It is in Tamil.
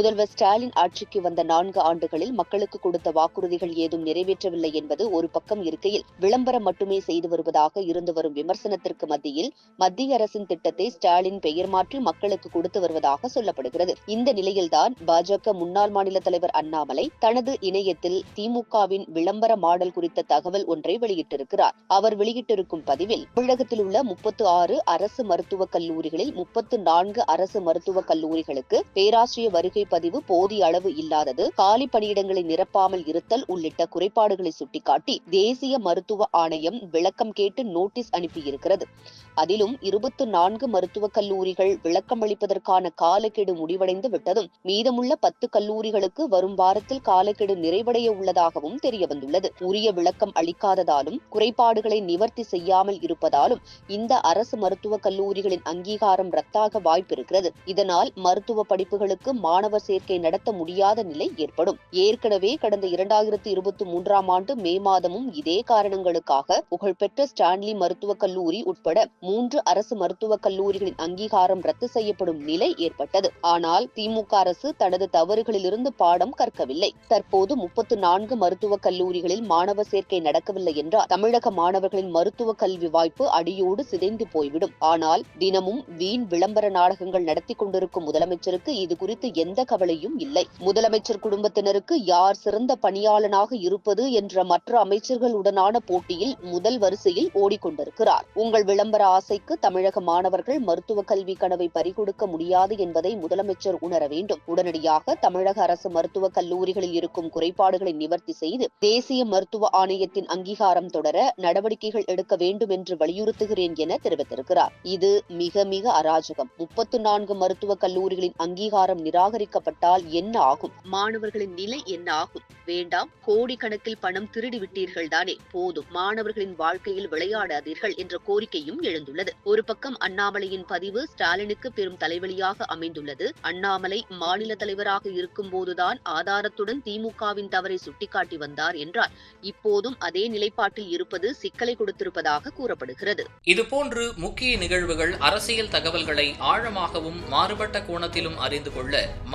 முதல்வர் ஸ்டாலின் ஆட்சிக்கு வந்த நான்கு ஆண்டுகளில் மக்களுக்கு கொடுத்த வாக்குறுதிகள் ஏதும் நிறைவேற்றவில்லை என்பது ஒரு பக்கம் இருக்கையில் விளம்பரம் மட்டுமே செய்து வருவதாக இருந்து வரும் விமர்சனத்திற்கு மத்தியில் மத்திய அரசின் திட்டத்தை ஸ்டாலின் பெயர் மாற்றி மக்களுக்கு கொடுத்து வருவதாக சொல்லப்படுகிறது. இந்த நிலையில்தான் பாஜக முன்னாள் மாநில தலைவர் அண்ணாமலை தனது இணையத்தில் திமுகவின் விளம்பர மாடல் குறித்த தகவல் ஒன்றை வெளியிட்டிருக்கிறார். அவர் வெளியிட்டிருக்கும் பதிவில் தமிழகத்தில் உள்ள முப்பத்து ஆறு அரசு மருத்துவக் கல்லூரிகளில் முப்பத்து நான்கு அரசு மருத்துவக் கல்லூரிகளுக்கு பேராசிரியர் வருகை பதிவு போதிய அளவு இல்லாதது காலி பணியிடங்களை நிரப்பாமல் இருத்தல் உள்ளிட்ட குறைபாடுகளை சுட்டிக்காட்டி தேசிய மருத்துவ ஆணையம் விளக்கம் கேட்டு நோட்டீஸ் அனுப்பியிருக்கிறது. அதிலும் இருபத்து நான்கு மருத்துவக் கல்லூரிகள் விளக்கம் அளிப்பதற்கான காலக்கெடு முடிவடைந்து விட்டதும் மீதமுள்ள பத்து கல்லூரிகளுக்கு வரும் வாரத்தில் காலக்கெடு நிறைவடைய உள்ளதாகவும் தெரியவந்துள்ளது. உரிய விளக்கம் அளிக்காததாலும் குறைபாடுகளை நிவர்த்தி செய்யாமல் இருப்பதாலும் இந்த அரசு மருத்துவக் கல்லூரிகளின் அங்கீகாரம் ரத்தாக வாய்ப்பிருக்கிறது. இதனால் மருத்துவ படிப்புகளுக்கு மாணவர் சேர்க்கை நடத்த முடியாத நிலை ஏற்படும். ஏற்கனவே கடந்த இரண்டாயிரத்தி இருபத்தி மூன்றாம் ஆண்டு மே மாதமும் இதே காரணங்களுக்காக புகழ்பெற்ற ஸ்டான்லி மருத்துவக் கல்லூரி உட்பட மூன்று அரசு மருத்துவக் கல்லூரிகளின் அங்கீகாரம் ரத்து செய்யப்படும் நிலை ஏற்பட்டது. ஆனால் திமுக அரசு தனது தவறுகளிலிருந்து பாடம் கற்கவில்லை. தற்போது முப்பத்து நான்கு மருத்துவக் கல்லூரிகளில் மாணவர் சேர்க்கை நடக்கவில்லை என்றால் தமிழக மாணவர்களின் மருத்துவ கல்வி வாய்ப்பு அடியோடு சிதைந்து போய்விடும். ஆனால் தினமும் வீண் விளம்பர நாடகங்கள் நடத்தி கொண்டிருக்கும் முதலமைச்சருக்கு இது குறித்து எந்த கவலையும் இல்லை. முதலமைச்சர் குடும்பத்தினருக்கு யார் சிறந்த பணியாளனாக இருப்பது என்ற மற்ற அமைச்சர்களுடனான போட்டியில் முதல் வரிசையில் ஓடிக்கொண்டிருக்கிறார். உங்கள் விளம்பர ஆசைக்கு தமிழக மாணவர்கள் மருத்துவ கல்வி கனவை பறிகொடுக்க முடியாது என்பதை முதலமைச்சர் உணர வேண்டும். உடனடியாக தமிழக அரசு மருத்துவக் கல்லூரிகளில் இருக்கும் குறைபாடுகளை நிவர்த்தி செய்து தேசிய மருத்துவ ஆணையத்தின் அங்கீகாரம் தொடர நடவடிக்கைகள் எடுக்க வேண்டும் என்று வலியுறுத்துகிறேன் என தெரிவித்திருக்கிறார். இது மிக மிக அராஜகம். முப்பத்து நான்கு மருத்துவக் கல்லூரிகளின் அங்கீகாரம் நிராகரிக்கப்பட்டால் என்ன ஆகும்? மாணவர்களின் நிலை என்ன ஆகும்? வேண்டாம் கோடிக்கணக்கில் பணம் திருடிவிட்டீர்கள் தானே போதும் மாணவர்களின் வாழ்க்கையில் விளையாடாதீர்கள் என்ற கோரிக்கையும் எழுந்துள்ளது. ஒரு பக்கம் அண்ணாமலையின் பதிவு ஸ்டாலினுக்கு பெரும் தலைவலியாக அமைந்துள்ளது. அண்ணாமலை மாநில தலைவராக இருக்கும் போதுதான் ஆதாரத்துடன் திமுகவின் தவறை சுட்டிக்காட்டி வந்தார் என்றார். இப்போதும் அதே நிலைப்பாட்டில் இருப்பது சிக்கலை கொடுத்திருப்பதாக கூறப்படுகிறது. இதுபோன்று முக்கிய நிகழ்வுகள் அரசியல் தகவல்களை ஆழமாகவும் மாறுபட்ட கோணத்திலும் அறிந்து கொள்ள